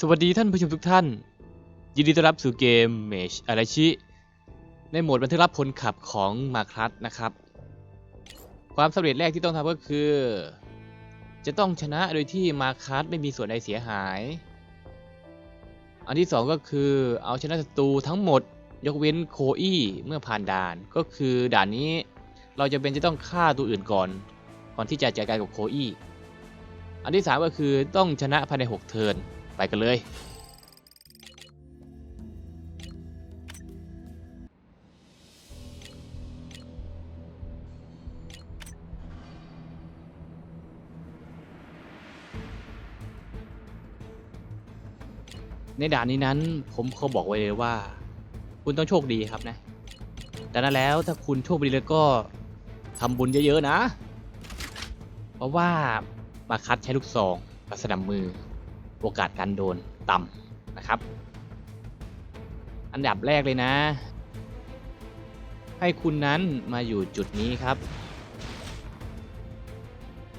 สวัสดีท่านผู้ชมทุกท่าน ยินดีต้อนรับสู่เกม Mage อาราชิ ในโหมดบันทึกรับพลขับของมาครัสนะครับ ความสำเร็จแรกที่ต้องทำก็คือ จะต้องชนะโดยที่มาครัสไม่มีส่วนใดเสียหาย อันที่สองก็คือเอาชนะศัตรูทั้งหมด ยกเว้นโคอี้เมื่อผ่านด่านก็คือด่านนี้เราจะเป็นจะต้องฆ่าตัวอื่นก่อน ก่อนที่จะจัดการกับโคอี้อันที่สามก็คือต้องชนะภายใน 6 เทิร์น ไปกันเลย ในด่านนี้นั้นผมเขาบอกไว้เลยว่า คุณต้องโชคดีครับนะดังนั้นแล้วถ้าคุณโชคดีแล้วก็ทำบุญเยอะ ๆ นะ เพราะว่ามาคัดใช้ลูกซองกับสนับมือ โอกาสการโดนต่ำนะครับ อันดับแรกเลยนะ ให้คุณนั้นมาอยู่จุดนี้ครับ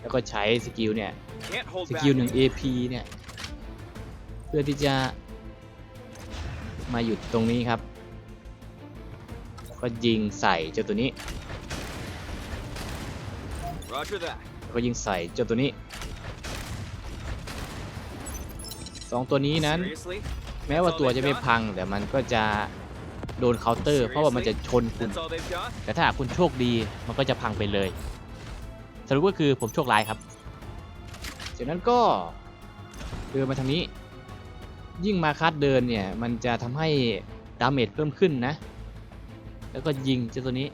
แล้วก็ใช้สกิลเนี่ย Can't hold ส back กิลหนึ่ง anymore. AP เนี่ย เพื่อที่จะมาหยุดตรงนี้ครับ ก็ยิงใส่เจ้าตัวนี้ Roger that. ก็ยิงใส่เจ้าตัวนี้ สองตัวนี้นั้น Seriously? แม้ว่าตัวจะไม่พังแต่มันก็จะโดนเคาน์เตอร์ เพราะว่ามันจะชนคุณ That's all they've got? แต่ถ้าหากคุณโชคดีมันก็จะพังไปเลยสรุปก็คือผมโชคร้ายครับจากนั้นก็เดินมาทางนี้ ยิ่งมาคัดเดินเนี่ยมันจะทำให้ดาเมจเพิ่มขึ้นนะ แล้วก็ยิงเจ้าตัวนี้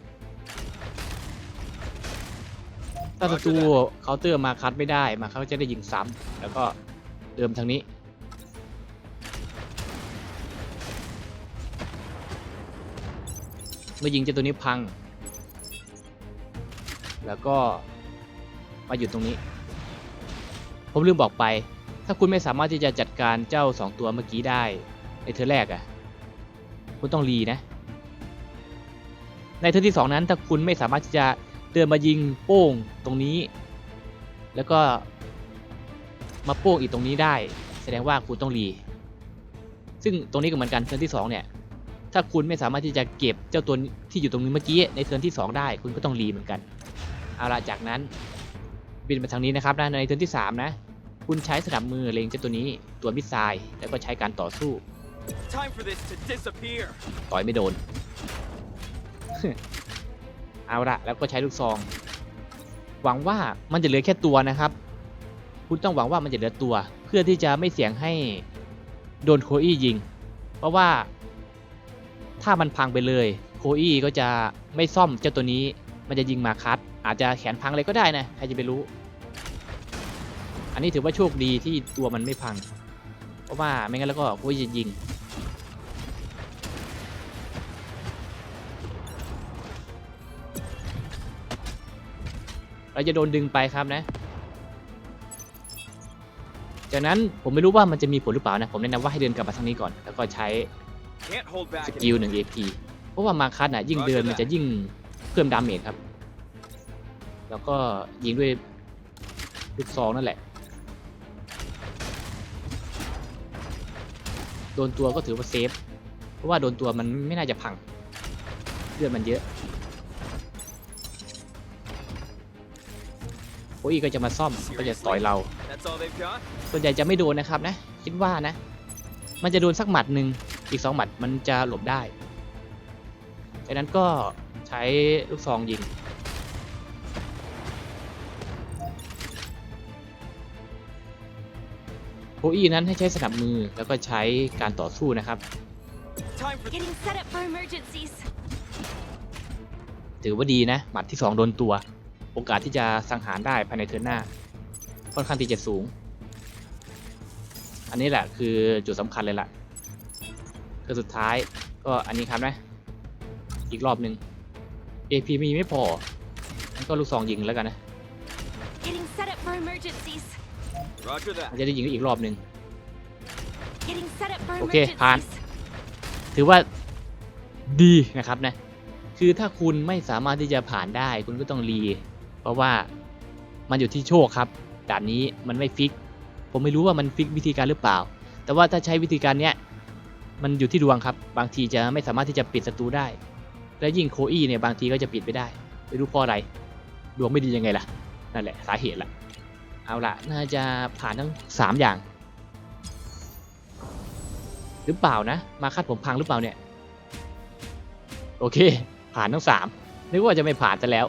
ถ้าศัตรูเคาน์เตอร์มาคัดไม่ได้มาคัดก็จะได้ยิงซ้ำแล้วก็เดินทางนี้ มื่อยิงเจ้าตัวนี้พัง แล้วก็มาหยุดตรงนี้ ผมลืมบอกไป ถ้าคุณไม่สามารถที่จะจัดการเจ้า 2 ตัวเมื่อกี้ได้ในเทอแรกอะ่ะ คุณต้องรีนะ ในเทอที่ 2 นั้นถ้าคุณไม่สามารถที่จะเดินมายิงโป้งตรงนี้ แล้วก็มาโป้งอีกตรงนี้ได้ แสดงว่าคุณต้องรี ซึ่งตรงนี้ก็เหมือนกันเทิร์นที่ 2 เนี่ย ถ้าคุณไม่สามารถที่จะเก็บเจ้าตัวที่อยู่ตรงนี้เมื่อกี้ในเทิร์นที่ 2 ได้คุณก็ต้องรีเหมือนกันเอาละจากนั้นบินมาทางนี้นะครับนะในเทิร์นที่ 3 นะ คุณใช้สนับมือเล็งเจ้าตัวนี้ตัวมิสไซล์แล้วก็ใช้การต่อสู้ Time for this to disappear. ต่อยไม่โดน เอาละแล้วก็ใช้ลูกซอง หวังว่ามันจะเหลือแค่ตัวนะครับ คุณต้องหวังว่ามันจะเหลือตัว เพื่อที่จะไม่เสี่ยงให้โดนโคอี้ยิง เพราะว่า ถ้ามันพังไปเลยโคอี้ก็จะไม่ซ่อมเจ้าตัวนี้ มันจะยิงมาคัด อาจจะแขนพังอะไรก็ได้นะ ใครจะไปรู้ อันนี้ถือว่าโชคดีที่ตัวมันไม่พัง เพราะว่าไม่งั้นแล้วก็โคอี้จะยิง เราจะโดนดึงไปครับนะ จากนั้นผมไม่รู้ว่ามันจะมีผลหรือเปล่านะ ผมแนะนำว่าให้เดินกลับมาทางนี้ก่อน แล้วก็ใช้ สกิล anymore. หนึ่ง AP เพราะว่ามาคัสน่ะยิ่งเดินมันจะยิ่งเพิ่มดาเมจครับ แล้วก็ยิงด้วยลูกซองนั่นแหละ โดนตัวก็ถือว่าเซฟ เพราะว่าโดนตัวมันไม่น่าจะพัง เลือดมันเยอะโอ้ยก็จะมาซ่อมก็จะต่อยเรา That's all they've got? ส่วนใหญ่จะไม่โดนนะครับนะ คิดว่านะ มันจะโดนสักหมัดหนึ่ง อีกสองหมัดมันจะหลบได้จากนั้นก็ใช้ลูกซองยิง โคอี้นั้นให้ใช้สนับมือแล้วก็ใช้การต่อสู้นะครับ Time for Getting set up for emergencies. ถือว่าดีนะ หมัดที่ 2 โดนตัว โอกาสที่จะสังหารได้ภายในเทิร์นหน้า ค่อนข้างที่จะสูง อันนี้แหละคือจุดสำคัญเลยล่ะ คือสุดท้ายก็อันนี้ครับนะอีกรอบหนึ่ง AP มีไม่พองั้นก็ลูกซองยิงแล้วกันนะ Getting set up for emergencies. Roger มัน that. จะได้ยิงอีกรอบหนึ่ง Getting set up for Okay, emergencies. ผ่าน ถือว่าดีนะครับนะ คือถ้าคุณไม่สามารถที่จะผ่านได้คุณก็ต้องรี เพราะว่ามันอยู่ที่โชคครับด่านนี้มันไม่ฟิก ผมไม่รู้ว่ามันฟิกวิธีการหรือเปล่า แต่ว่าถ้าใช้วิธีการเนี้ย มันอยู่ที่ดวงครับ บางทีจะไม่สามารถที่จะปิดศัตรูได้ และยิ่งโคอี้เนี่ยบางทีก็จะปิดไม่ได้ ไม่รู้เพราะอะไร ดวงไม่ดียังไงล่ะ นั่นแหละสาเหตุละเอาละน่าจะผ่านทั้งสามอย่าง หรือเปล่านะ มาคัดผมพังหรือเปล่าเนี่ย โอเค ผ่านทั้งสามนึกว่าจะไม่ผ่านซะแล้ว